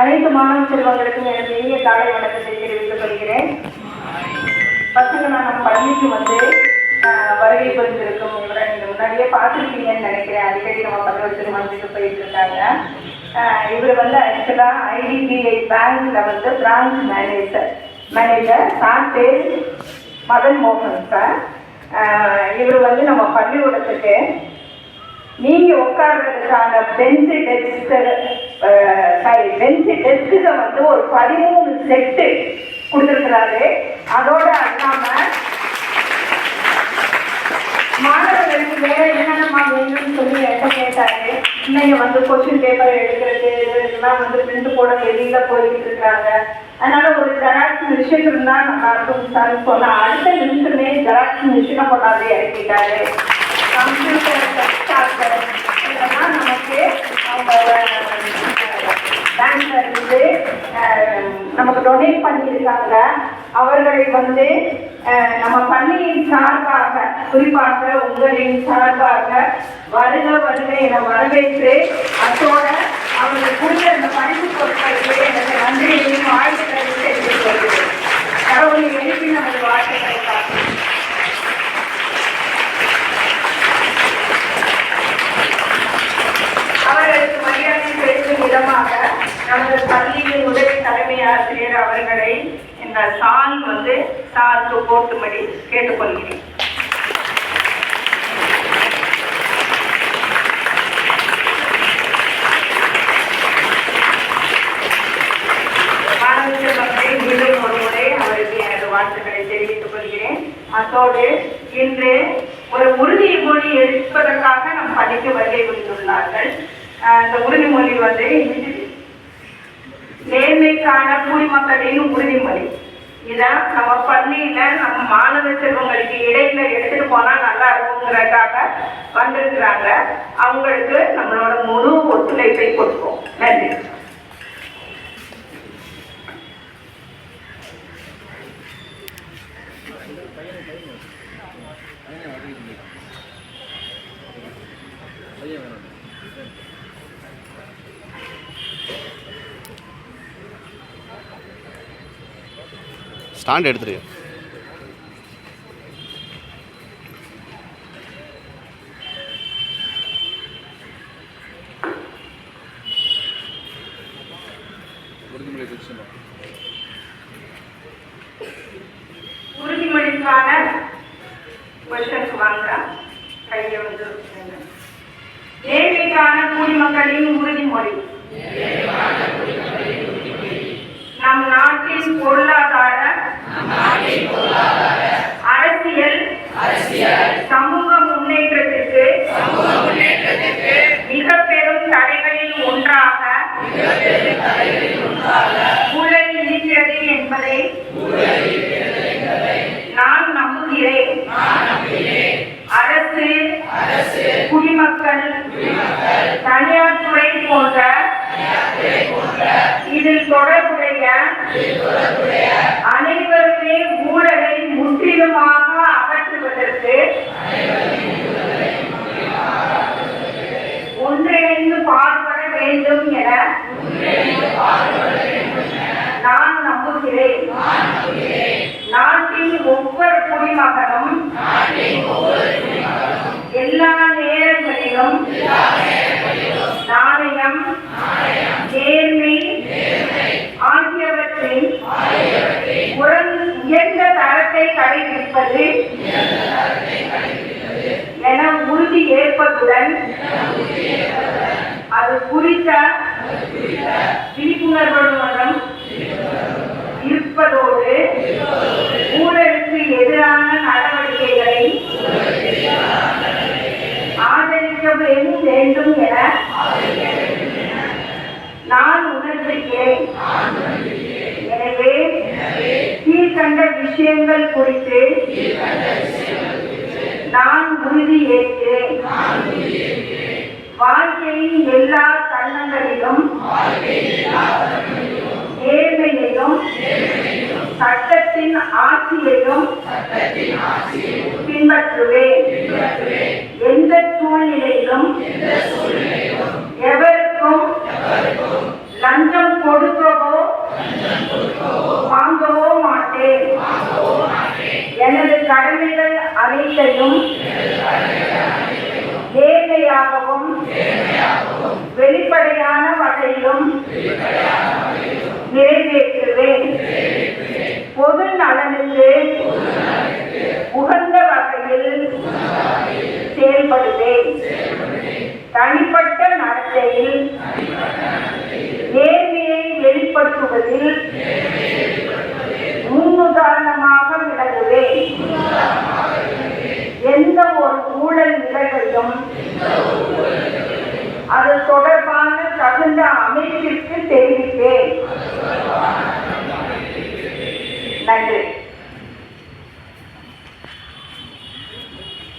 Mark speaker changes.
Speaker 1: அனைத்து மாணவ செல்வங்களுக்கும் எனது இனிய காலை வணக்கத்தை தெரிவித்துக் கொள்கிறேன். பசங்க நான் நம்ம பள்ளிக்கு வந்து வருகை புரிந்திருக்கும் இவரை நீங்க முன்னாடியே பார்த்துருக்கீங்கன்னு நினைக்கிறேன். அடிக்கடி நம்ம பகவத் திருமணத்துக்கு போயிட்டு இருக்காங்க இவர் வந்து ஆக்சுவலா ஐடிபிஐ பேங்க்ல வந்து பிரான்ச் மேனேஜர் மேனேஜர் சார் பேர் மதன் மோகன் சார் இவர் வந்து நம்ம பள்ளிக்கூடத்துக்கு நீங்க உட்கார்றதுக்கான பெஞ்சு டெஸ்க் சாரி பெஞ்சு டெஸ்க்குக வந்து ஒரு பதிமூணு செட்டு கொடுத்துருக்குறாரு. அதோட அல்லாம மாணவர்களுக்கு வேற என்னென்னமா வேணும்னு சொல்லி என்கிட்ட கேட்டாரு. இன்னைக்கு வந்து கொஸ்டின் பேப்பர் எடுக்கிறது இதெல்லாம் வந்து பிரிண்ட் போட வெளியில போயிட்டு இருக்காங்க. அதனால ஒரு ஜெராக்ஸ் மிஷின் இருந்தா நல்லா இருக்கும் சார் சொன்னா அடுத்த நிமிஷமே ஜெராக்ஸ் மிஷினை கொண்டாந்து இறக்கிட்டாரு. கம்ப்யூட்டர் டெஸ்க்டாப் இதெல்லாம் நமக்கு அவங்க பேங்க்ல இருந்து நமக்கு டொனேட் பண்ணியிருக்காங்க. அவர்களை வந்து நம்ம பள்ளியின் சார்பாக குறிப்பாக உங்களின் சார்பாக வருக வருக என வரவேற்று தலைமை அவர்களை இந்த சால் வந்து சால்க்கு போட்டும்படி கேட்டுக்கொள்கிறேன். மாணவ செல்வங்களை மீண்டும் ஒரு முறை அவருக்கு எனது வாழ்த்துக்களை தெரிவித்துக் கொள்கிறேன். அத்தோடு இன்று ஒரு உறுதிமொழி எடுப்பதற்காக நம் பள்ளிக்கு வருகை புரிந்துள்ளார்கள். இந்த உறுதிமொழி வந்து நேர்மைக்கான குடிமக்களின் உறுதிமொழி. இதான் நம்ம பள்ளியில நம்ம மாணவ செல்வங்களுக்கு இடையில எடுத்துட்டு போனா நல்லா இருக்குங்கிறதுக்காக வந்திருக்கிறாங்க. அவங்களுக்கு நம்மளோட முழு ஒத்துழைப்பை கொடுப்போம். நன்றி.
Speaker 2: ஸ்டாண்ட் எடுத்துரு.
Speaker 1: உறுதிமொழிக்கான கொஸ்டின்ஸ் வாங்க. கையை வந்து வைங்க. குடிமக்களின் உறுதிமொழி. ஊழல் இருக்கிறது என்பதை நான் நம்புகிறேன். அரசு குடிமக்கள் தனியார் துறை போன்ற இதில் தொடர்புடைய உறுதி ஏற்பதுடன் அது குறித்த விழிப்புணர்வுடன் இருப்பதோடு ஊழலுக்கு எதிரான நடவடிக்கைகளை ஆதரிக்க வேண்டும் என நான் உணர்ந்திருக்கிறேன். எனவே கீழ்கண்ட விஷயங்கள் குறித்து நான் உறுதி ஏற்கிறேன். வாழ்க்கையின் எல்லா தருணங்களிலும் நேர்மையையும் சட்டத்தின் ஆட்சியையும் பின்பற்றுவேன். எந்த சூழ்நிலையிலும் எவருக்கும் லஞ்சம் கொடு அனைத்தையும் நேர்மையாகவும் வெளிப்படையான வகையிலும் நிறைவேற்றுவேன். பொது நலனுக்கு உகந்த வகையில் செயல்படுவேன். தனிப்பட்ட நடத்தையில் நேர்மையை வெளிப்படுத்துவதில் முன்னுதாரண விளங்குவேன் எந்த ஒரு ஊழல் நிகழ்வையும் அது தொடர்பான தகுந்த அமைப்பிற்கு தெரிவிப்பேன் நன்றி.